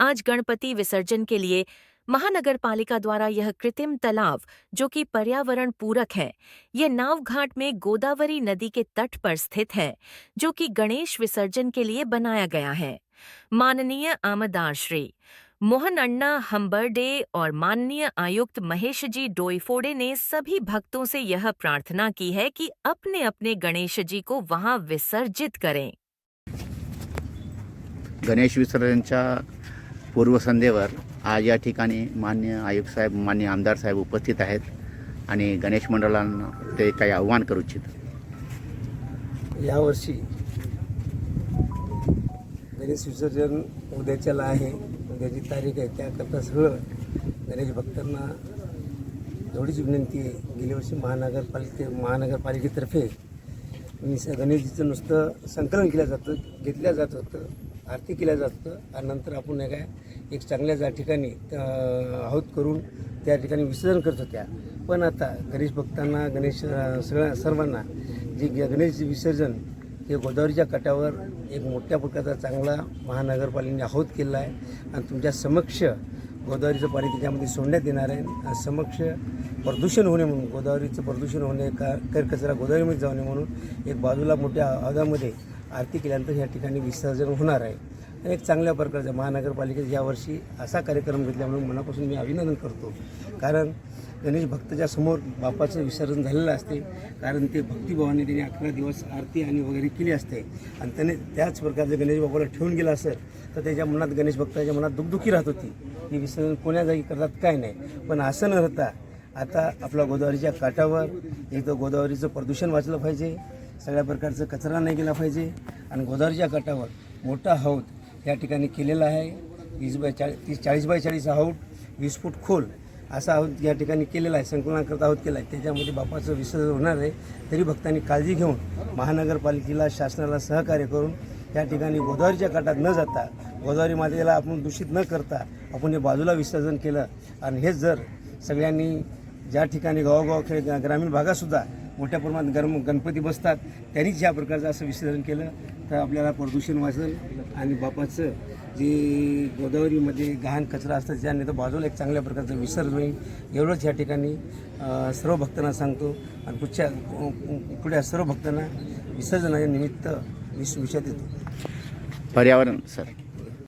आज गणपति विसर्जन के लिए महानगर पालिका द्वारा यह कृत्रिम तालाब, जो कि पर्यावरण पूरक है यह नाव घाट में गोदावरी नदी के तट पर स्थित है, जो कि गणेश विसर्जन के लिए बनाया गया है। माननीय आमदार श्री मोहन अन्ना हम्बरडे और माननीय आयुक्त महेश जी डोईफोड़े ने सभी भक्तों से यह प्रार्थना की है कि अपने अपने गणेश जी को वहाँ विसर्जित करें। गणेश विसर्जनच्या पूर्वसंध्येवर आज या ठिकाणी मान्य आयुक्त साहेब मान्य आमदार साहेब उपस्थित आहेत आणि गणेश मंडळांना ते काही आव्हान करू इच्छित. यावर्षी गणेश विसर्जन उद्याच्याला आहे. उद्याची तारीख आहे. त्याकरता सगळं गणेश भक्तांना थोडीच विनंती आहे. गेल्या वर्षी महानगरपालिके महानगरपालिकेतर्फे गणेशजीचं नुसतं संकलन केलं जातं घेतलं जात होतं. आरती केल्या जातं आणि नंतर आपण नाही काय एक चांगल्या जा ठिकाणी अं, करून त्या ठिकाणी विसर्जन करत होत्या पण आता गणेश भक्तांना गणेश सगळ्या सर्वांना जे गणेश विसर्जन हे गोदावरीच्या काठावर एक मोठ्या प्रकारचा चांगला महानगरपालिकेने आहोत केला आहे. आणि तुमच्या समक्ष गोदावरीचं पाणी त्याच्यामध्ये सोडण्यात येणार आहे. आणि समक्ष प्रदूषण होणे म्हणून गोदावरीचं प्रदूषण होणे का करकचरा गोदावरीमध्ये जाऊ नये म्हणून एक बाजूला मोठ्या आगामध्ये आरती केल्यानंतर या ठिकाणी विसर्जन होणार आहे. आणि एक चांगल्या प्रकारचा महानगरपालिकेत यावर्षी असा कार्यक्रम घेतल्यामुळे मनापासून मी अभिनंदन करतो. कारण गणेश भक्ताच्या समोर बापाचं विसर्जन झालेलं असते. कारण ते भक्तिभावाने त्यांनी अकरा दिवस आरती आणि वगैरे केली असते. आणि त्याने त्याच प्रकारचं गणेश बाबाला ठेवून गेला असेल तर त्याच्या मनात गणेश भक्ताच्या मनात दुखदुखी राहत होती. हे विसर्जन कोण्या जागी करतात काय नाही. पण असं न राहता आता आपल्या गोदावरीच्या काठावर एक तर गोदावरीचं प्रदूषण वाचलं पाहिजे. सगळ्या प्रकारचं कचरा नाही गेला पाहिजे. आणि गोदावरीच्या काठावर मोठा हौद या ठिकाणी केलेला आहे. वीस बाय चाळीस तीस चाळीस बाय चाळीस हा हौद वीस फूट खोल असा हौद या ठिकाणी केलेला आहे. संकुलनाकरता हौद केला आहे. त्याच्यामध्ये बापाचं विसर्जन होणार आहे. तरी भक्तांनी काळजी घेऊन महानगरपालिकेला शासनाला सहकार्य करून या ठिकाणी गोदावरीच्या काठात न जाता गोदावरी मातेला आपण दूषित न करता आपण हे बाजूला विसर्जन केलं. आणि हेच जर सगळ्यांनी ज्या ठिकाणी गावोगाव खेळ ग्रामीण भागातसुद्धा मोठ्या प्रमाणात गरम गणपती बसतात. त्यांनीच ज्या प्रकारचं असं विसर्जन केलं तर आपल्याला प्रदूषण वाचेल आणि बापाचं जे गोदावरीमध्ये गहाण कचरा असतात त्याने तर बाजूला एक चांगल्या प्रकारचं विसर्जन होईल. एवढंच या ठिकाणी सर्व भक्तांना सांगतो आणि पुढच्या कुठल्या सर्व भक्तांना विसर्जनाच्या निमित्त विश विषय देतो. पर्यावरण सर.